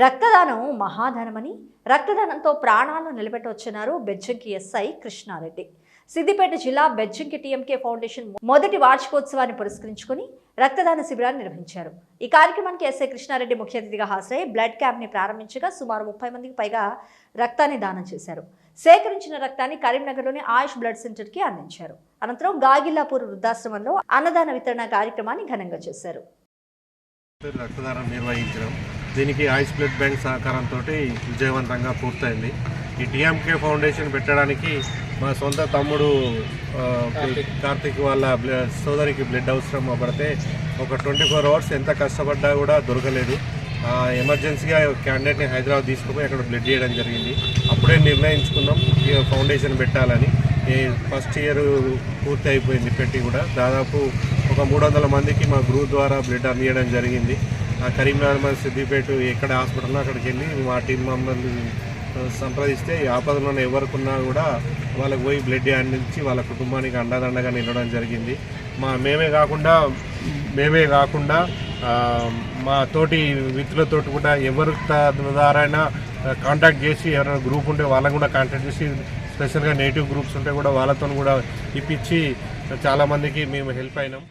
రక్తదానం మహాధనమని రక్తదానంతో ప్రాణాలను నిలబెట్టొచ్చినారు బెజ్జంకి ఎస్ఐ కృష్ణారెడ్డి. సిద్దిపేట జిల్లా బెజ్జంకి టీఎంకే ఫౌండేషన్ మొదటి వార్షికోత్సవాన్ని పురస్కరించుకుని రక్తదాన శిబిరాన్ని నిర్వహించారు. ఈ కార్యక్రమానికి ఎస్ఐ కృష్ణారెడ్డి ముఖ్య అతిథిగా హాజరై బ్లడ్ క్యాంప్ని ప్రారంభించగా సుమారు ముప్పై మందికి పైగా రక్తాన్ని దానం చేశారు. సేకరించిన రక్తాన్ని కరీంనగర్లోని ఆయుష్ బ్లడ్ సెంటర్కి అందించారు. అనంతరం గాగిల్లాపూర్ వృద్ధాశ్రమంలో అన్నదాన వితరణ కార్యక్రమాన్ని ఘనంగా చేశారు. రక్తదానం నిర్వహించడం దీనికి ఐస్ బ్లడ్ బ్యాంక్ సహకారంతో విజయవంతంగా పూర్తయింది. ఈ డిఎంకే ఫౌండేషన్ పెట్టడానికి మా సొంత తమ్ముడు కార్తిక్ వాళ్ళ సోదరికి బ్లడ్ అవసరం పడితే ఒక ట్వంటీ ఫోర్ అవర్స్ ఎంత కష్టపడ్డా కూడా దొరకలేదు. ఆ, ఎమర్జెన్సీగా క్యాండిడేట్ని హైదరాబాద్ తీసుకుపోయి అక్కడ బ్లడ్ చేయడం జరిగింది. అప్పుడే నిర్ణయించుకున్నాం ఈ ఫౌండేషన్ పెట్టాలని. ఈ ఫస్ట్ ఇయర్ పూర్తి అయిపోయింది పెట్టి కూడా. దాదాపు ఒక మూడు వందల మందికి మా గ్రూప్ ద్వారా బ్లడ్ అందించడం జరిగింది. ఆ కరీంనగర్ సిద్దిపేట ఎక్కడ హాస్పిటల్లో అక్కడికి వెళ్ళి మా టీం మమ్మల్ని సంప్రదిస్తే ఈ ఆపదలో ఉన్న ఎవరికున్నా కూడా వాళ్ళకు పోయి బ్లడ్ అందించి వాళ్ళ కుటుంబానికి అండదండగా నిలవడం జరిగింది. మా మేమే కాకుండా మేమే కాకుండా మా తోటి మిత్రులతో కూడా ఎవరి ద్వారా కాంటాక్ట్ చేసి ఎవరైనా గ్రూప్ ఉంటే వాళ్ళని కూడా కాంటాక్ట్ చేసి స్పెషల్గా నేటివ్ గ్రూప్స్ ఉంటే కూడా వాళ్ళతో కూడా ఇప్పించి చాలామందికి మేము హెల్ప్ అయినాం.